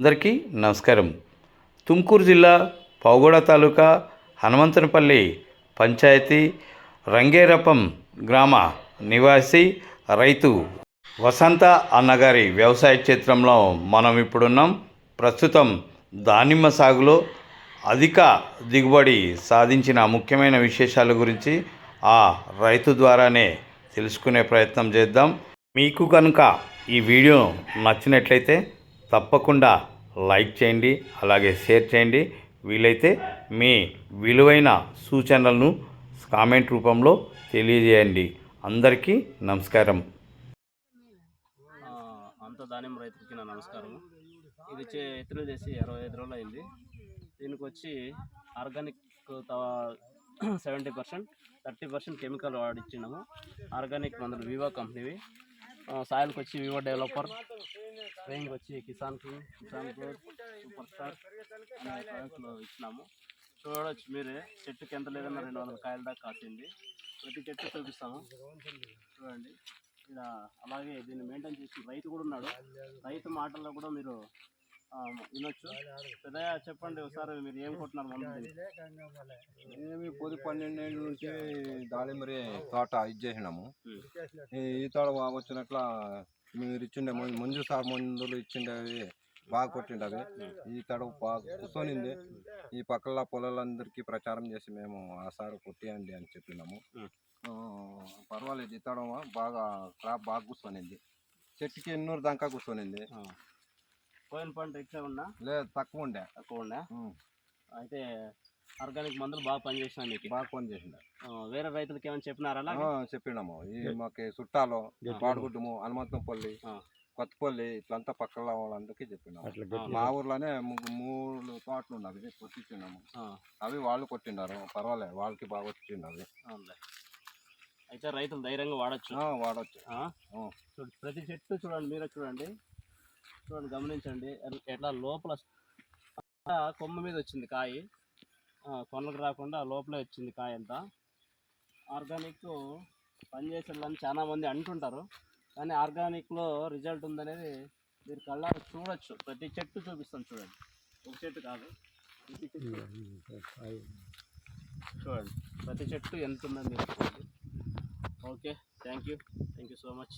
అందరికీ నమస్కారం. తుమ్కూరు జిల్లా పావుగూడ తాలూకా హనుమంతనపల్లి పంచాయతీ రంగేరపం గ్రామ నివాసి రైతు వసంత అన్నగారి వ్యవసాయ క్షేత్రంలో మనం ఇప్పుడున్నాం. ప్రస్తుతం దానిమ్మ సాగులో అధిక దిగుబడి సాధించిన ముఖ్యమైన విశేషాల గురించి ఆ రైతు ద్వారానే తెలుసుకునే ప్రయత్నం చేద్దాం. మీకు కనుక ఈ వీడియో నచ్చినట్లయితే తప్పకుండా లైక్ చేయండి అలాగే షేర్ చేయండి. వీలైతే మీ విలువైన సూచనలను కామెంట్ రూపంలో తెలియజేయండి. అందరికీ నమస్కారం. అంత దానిమ్మ రైతులకి నా నమస్కారం ఇది చే ఎత్తులు చేసి ఇరవై ఐదు రోజులు అయింది. దీనికి వచ్చి organic seventy percent thirty percent chemical వాడిచ్చినాము organic మందులు వివో కంపెనీవి. సాయిల్కి వచ్చి వివో డెవలపర్ స్ప్రేయింగ్ వచ్చి కిసాన్ కిసాన్ సూపర్ స్టార్ అనే ప్రొడక్ట్లు ఇచ్చినాము. చూడవచ్చు మీరే చెట్టుకి ఎంత లేదన్నా రెండు వందల కాయల దాకా కాసింది. ప్రతి చెట్టు చూపిస్తాము. చూడండి. ఇలా అలాగే దీన్ని మెయింటైన్ చేసి రైతు కూడా ఉన్నాడు. రైతు మాటల్లో కూడా మీరు వినొచ్చు. పెద్దయ్య చెప్పండి ఒకసారి మీరు ఏం కొట్టినారు మందు దీనికి? ఏమి పొది పన్నెండేళ్ళ నుంచి దాళింబరి తోట ఇది చేసినాము. ఈ ఈ తోట బాగా వచ్చినట్ల మీరు ఇచ్చిండే మంజు సార్ మందులు ఇచ్చిండేవి బాగా కొట్టిండవి ఈ తడ బాగా కూర్చొనింది ఈ పక్కల పొలాలందరికీ ప్రచారం చేసి మేము ఆ సార్ కొట్టియండి అని చెప్పినాము. పర్వాలేదు ఈ తడవ? బాగా క్రాప్ బాగా కూర్చొనింది చెట్టుకి ఎన్నూరు దాకా కూర్చొనింది. పోయిన పంట ఎక్కువ ఉన్నా లేదు తక్కువ ఉండే. తక్కువ ఉమ్, అయితే ఆర్గానిక్ మందులు బాగా పనిచేసినాయి మీకు? బాగా పని చేసిండే ఆ, వేరే రైతులకి ఏమైనా చెప్పినారా చెప్పినాము. ఈ మాకు చుట్టాలు పాడుగుడ్డము హనుమంతంపల్లి. కొత్తపల్లి ఇట్లంతా పక్కల వాళ్ళందరికీ చెప్పినాము. మా ఊర్లోనే మూడు తోటలు ఉన్నవి కొట్టించినాము. అవి వాళ్ళు కొట్టిండారు పర్వాలేదు వాళ్ళకి బాగా వచ్చిండవి అవునులే. అయితే రైతులు ధైర్యంగా వాడచ్చు. ఆ, వాడొచ్చు. ప్రతి చెట్టు చూడండి మీరే చూడండి. చూడండి గమనించండి ఎట్లా లోపల కొమ్మ మీద వచ్చింది కాయ. కొనలకు రాకుండా లోపలే వచ్చింది కాయ అంతా. ఆర్గానిక్ పనిచేసేదని చాలా మంది అంటుంటారు. కానీ ఆర్గానిక్లో రిజల్ట్ ఉందనేది మీరు కళ్ళారు చూడొచ్చు. ప్రతి చెట్టు చూపిస్తాను చూడండి. ఒక చెట్టు కాదు. చూడండి. ప్రతి చెట్టు ఎంత ఉందని మీరు okay thank you thank you so much